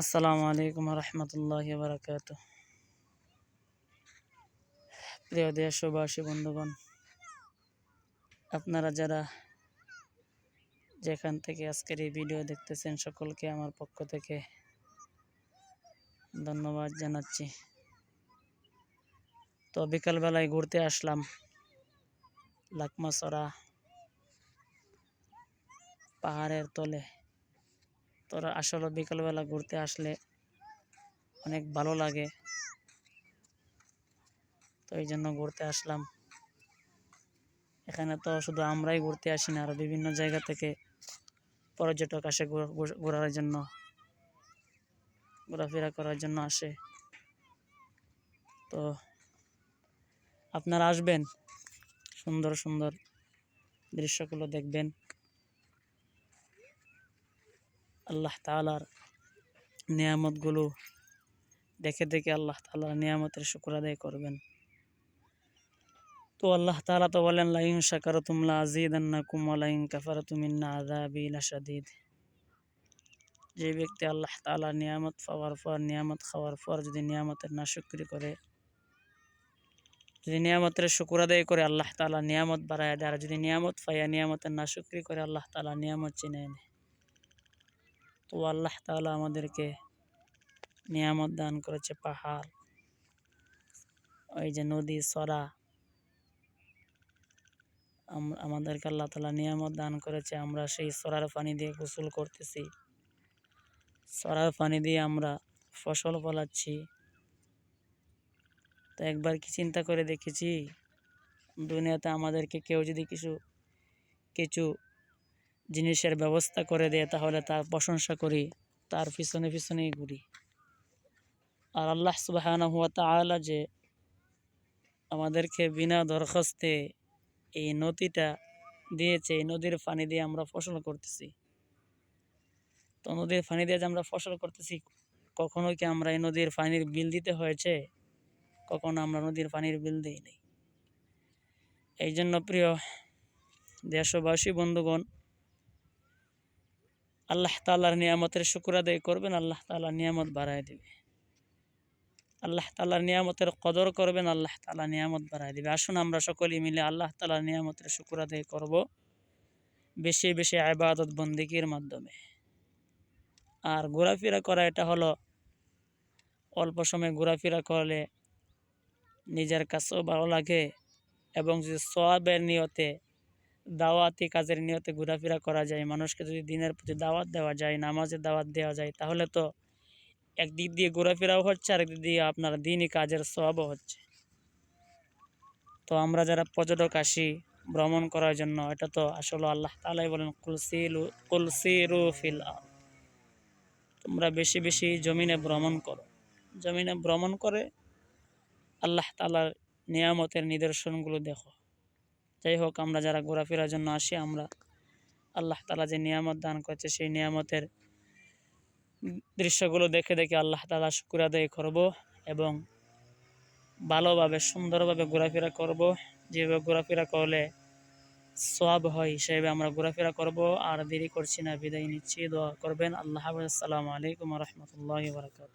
আসসালামু আলাইকুম রহমতুল্লাহ বারকাত প্রিয় দেশবাসী, বন্ধুগণ, আপনারা যারা যেখান থেকে আজকের এই ভিডিও দেখতেছেন, সকলকে আমার পক্ষ থেকে ধন্যবাদ জানাচ্ছি। তো বিকালবেলায় ঘুরতে আসলাম লাকমাসরা পাহাড়ের তলে। তোরা আসলে বিকালবেলা ঘুরতে আসলে অনেক ভালো লাগে। তো এই জন্য ঘুরতে আসলাম। এখানে তো শুধু আমরাই ঘুরতে আসি না আরও বিভিন্ন জায়গা থেকে পর্যটক আসে ঘোরার জন্য। ঘোরাফেরা করার জন্য আসে। তো আপনারা আসবেন? সুন্দর সুন্দর দৃশ্যগুলো দেখবেন। আল্লাহ তালার নিয়ামতগুলো দেখে দেখে আল্লাহ তালার নিয়ামতের শুক্র আদায় করবেন। তো আল্লাহ তালা তো বলেন, লাইন শাকার তুমলা আজিদান্না কুমলাইন কাফার তুমিন্না আদাবিল যে ব্যক্তি আল্লাহ তালা নিয়ামত পাওয়ার পর, নিয়ামত খাওয়ার পর যদি নিয়ামতের না শুক্রি করে, যদি নিয়ামতের শুকুর আদায় করে আল্লাহ তালা নিয়ামত বাড়ায় দেয়, আর যদি নিয়ামত পাইয়া নিয়ামতের না শুক্রি করে, আল্লাহ তালা নিয়ামত চিনে নেয়। তো আল্লাহ তালা আমাদেরকে নিয়ামত দান করেছে, পাহাড়, ওই যে নদী, সরা। আমাদেরকে আল্লাহ তালা নিয়ামত দান করেছে, আমরা সেই সরার পানি দিয়ে গোসল করতেছি। সরার পানি দিয়ে আমরা ফসল ফলাচ্ছি। তো একবার কি চিন্তা করে দেখেছি? দুনিয়াতে আমাদেরকে কেউ যদি কিছু কিছু জিনিসের ব্যবস্থা করে দেয়, তাহলে তার প্রশংসা করি, তার পিছনে পিছনেই ঘুরি। আর আল্লাহ সুবাহ হুয়া তালা যে আমাদেরকে বিনা দরখাস্তে এই নদীটা দিয়েছে, এই নদীর পানি দিয়ে আমরা ফসল করতেছি। তো নদীর পানি দিয়ে যে আমরা ফসল করতেছি, কখনো কি আমরা এই নদীর পানির বিল দিতে হয়েছে? কখনো আমরা নদীর পানির বিল দিই নেই। এই জন্য প্রিয় দেশবাসী, বন্ধুগণ আল্লাহ তালার নিয়ামতের শুকুর আদায় করবেন, আল্লাহ তালা নিয়ামত বাড়ায় দেবে। আল্লাহ তালার নিয়ামতের কদর করবেন, আল্লাহ তালা নিয়ামত বাড়ায় দেবে। আসুন আমরা সকলেই মিলে আল্লাহ তালার নিয়ামতের শুকুর আদায় করব, বেশি বেশি আবাদত বন্দিকির মাধ্যমে। আর ঘোরাফেরা করা, এটা হলো অল্প সময় ঘোরাফেরা করলে নিজের কাছেও ভালো লাগে এবং যদি সোয়াবের নিয়তে দাওয়াতি কাজের নিয়তে ঘোরাফেরা করা যায়। মানুষকে যদি দিনের প্রতি দাওয়াত দেওয়া যায়, নামাজের দাওয়াত দেওয়া যায়, তাহলে তো একদিক দিয়ে ঘোরাফেরাও হচ্ছে আরেকদিক দিয়ে আপনার দিনই কাজের সবও হচ্ছে। তো আমরা যারা পর্যটক আসি, ভ্রমণ করার জন্য, এটা তো আসলে আল্লাহ তালাই বলেন কুলসিলু কুলসিরু ফিল তোমরা বেশি বেশি জমিনে ভ্রমণ করো। জমিনে ভ্রমণ করে আল্লাহ তালার নিয়ামতের নিদর্শনগুলো দেখো। যাই হোক, আমরা যারা ঘোরাফেরার জন্য আসি, আমরা আল্লাহ তালা যে নিয়ামত দান করছে, সেই নিয়ামতের দৃশ্যগুলো দেখে দেখে আল্লাহ তালা শুকুর আদায় করব এবং ভালোভাবে, সুন্দরভাবে ঘোরাফেরা করব। যেভাবে ঘোরাফেরা করলে সব হয়, সেভাবে আমরা ঘোরাফেরা করব। আর দেরি করছি না, বিদায় নিচ্ছি, দোয়া করবেন। আল্লাহ আসসালামু আলাইকুম রহমতুল্লাহ বারকাত